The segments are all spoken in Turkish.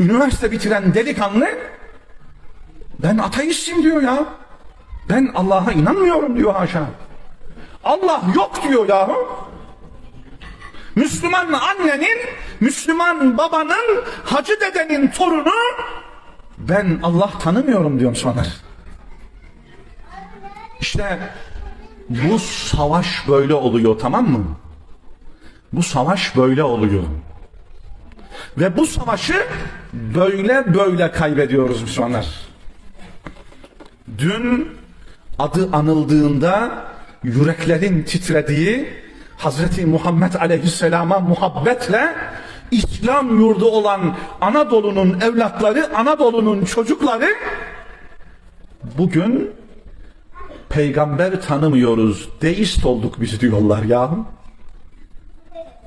Üniversite bitiren delikanlı ben ateistim diyor ya. Ben Allah'a inanmıyorum diyor haşa. Allah yok diyor ya. Müslüman annenin, Müslüman babanın, hacı dedenin torunu ben Allah tanımıyorum diyorum sonra. İşte bu savaş böyle oluyor tamam mı? Bu savaş böyle oluyor. Ve bu savaşı böyle böyle kaybediyoruz Müslümanlar. Dün adı anıldığında yüreklerin titrediği Hazreti Muhammed Aleyhisselam'a muhabbetle İslam yurdu olan Anadolu'nun evlatları, Anadolu'nun çocukları bugün peygamber tanımıyoruz, deist olduk biz diyorlar ya.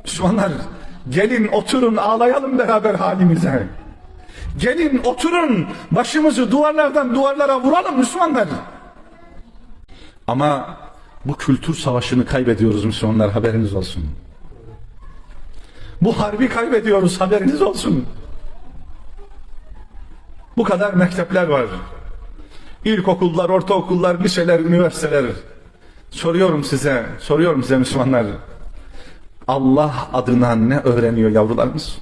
Müslümanlar gelin oturun ağlayalım beraber halimize. Gelin oturun başımızı duvarlardan duvarlara vuralım Müslümanlar. Ama bu kültür savaşını kaybediyoruz Müslümanlar haberiniz olsun. Bu harbi kaybediyoruz haberiniz olsun. Bu kadar mektepler var. İlkokullar, ortaokullar, liseler, üniversiteler. Soruyorum size, soruyorum size Müslümanlar. Allah adına ne öğreniyor yavrularımız?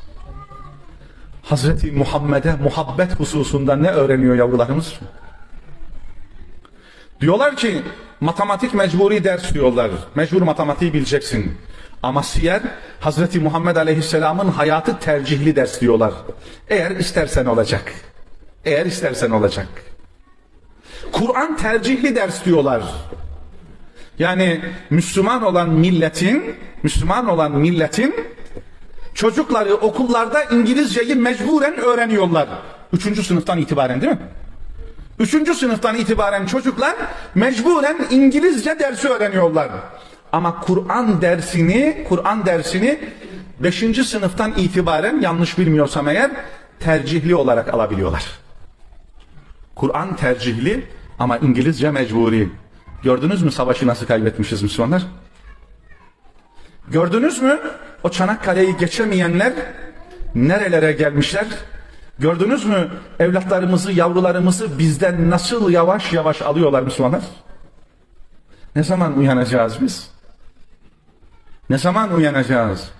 Hazreti Muhammed'e muhabbet hususunda ne öğreniyor yavrularımız? Diyorlar ki matematik mecburi ders diyorlar. Mecbur matematiği bileceksin. Ama siyer Hazreti Muhammed Aleyhisselam'ın hayatı tercihli ders diyorlar. Eğer istersen olacak. Eğer istersen olacak. Kur'an tercihli ders diyorlar. Yani Müslüman olan milletin, Müslüman olan milletin çocukları okullarda İngilizceyi mecburen öğreniyorlar. Üçüncü sınıftan itibaren değil mi? Üçüncü sınıftan itibaren çocuklar mecburen İngilizce dersi öğreniyorlar. Ama Kur'an dersini, Kur'an dersini beşinci sınıftan itibaren yanlış bilmiyorsam eğer tercihli olarak alabiliyorlar. Kur'an tercihli ama İngilizce mecburi. Gördünüz mü savaşı nasıl kaybetmişiz Müslümanlar? Gördünüz mü o Çanakkale'yi geçemeyenler nerelere gelmişler? Gördünüz mü evlatlarımızı, yavrularımızı bizden nasıl yavaş yavaş alıyorlar Müslümanlar? Ne zaman uyanacağız biz? Ne zaman uyanacağız?